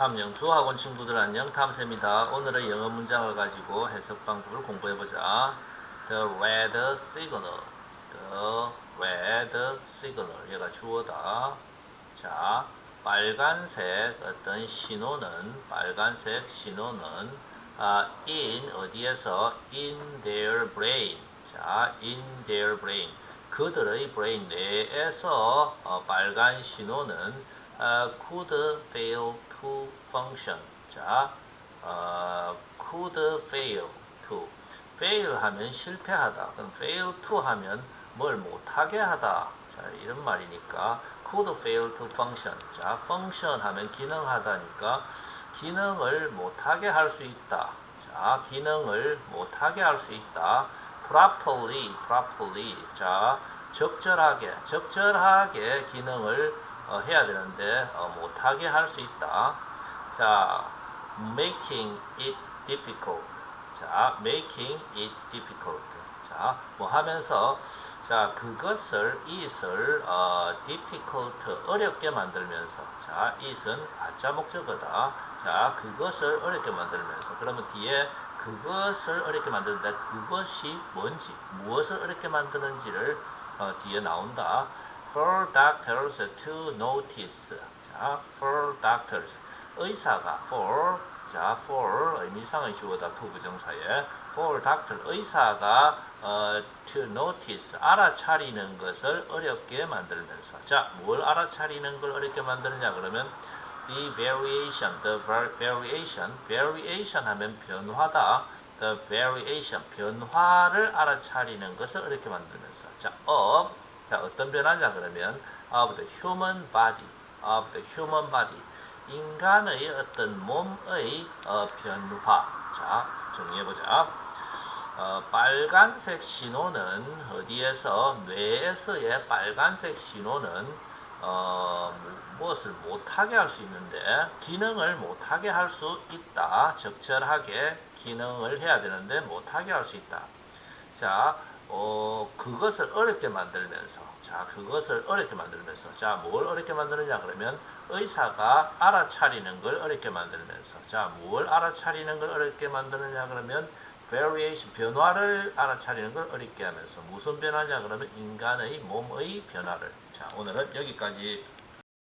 함영수 학원 친구들 안녕 탐쌤입니다. 오늘의 영어 문장을 가지고 해석 방법을 공부해 보자. The red signal. The red signal. 얘가 주어다. 자, 빨간색 어떤 신호는 빨간색 신호는 아, in 어디에서 in their brain. 자, in their brain. 그들의 brain 내에서 어, 빨간 신호는 어, could fail function. 자, 어, could fail to. fail 하면 실패하다. 그럼 fail to 하면 뭘 못하게 하다. 자, 이런 말이니까 could fail to function. 자, function 하면 기능하다니까 기능을 못하게 할 수 있다. 자, 기능을 못하게 할 수 있다. properly, properly. 자, 적절하게, 적절하게 기능을 어, 해야 되는데 어, 못하게 할 수 있다. 자, making it difficult. 자, making it difficult. 자, 뭐 하면서 자, 그것을 it을 어, difficult 어렵게 만들면서 자, it은 가짜 목적어다. 자, 그것을 어렵게 만들면서 그러면 뒤에 그것을 어렵게 만드는데 그것이 뭔지 무엇을 어렵게 만드는지를 어, 뒤에 나온다. For doctors to notice. 자, for doctors. 의사가 for 자, for 의미상의 주어다 to 부정사에 for doctor 의사가 어, to notice 알아차리는 것을 어렵게 만들면서 자, 뭘 알아차리는 걸 어렵게 만드느냐 그러면 the variation, the var- variation, variation 하면 변화다. the variation, 변화를 알아차리는 것을 어렵게 만들면서 자, of 자, 어떤 변화냐 그러면 of the human body, of the human body 인간의 어떤 몸의 어, 변화. 자, 정리해보자. 어, 빨간색 신호는 어디에서 뇌에서의 빨간색 신호는 어, 무- 무엇을 못하게 할 수 있는데 기능을 못하게 할 수 있다. 적절하게 기능을 해야 되는데 못하게 할 수 있다. 자, 어, 그것을 어렵게 만들면서, 자, 그것을 어렵게 만들면서, 자, 뭘 어렵게 만드느냐 그러면 의사가 알아차리는 걸 어렵게 만들면서, 자, 뭘 알아차리는 걸 어렵게 만드느냐 그러면 variation, 변화를 알아차리는 걸 어렵게 하면서 무슨 변화냐 그러면 인간의 몸의 변화를. 자, 오늘은 여기까지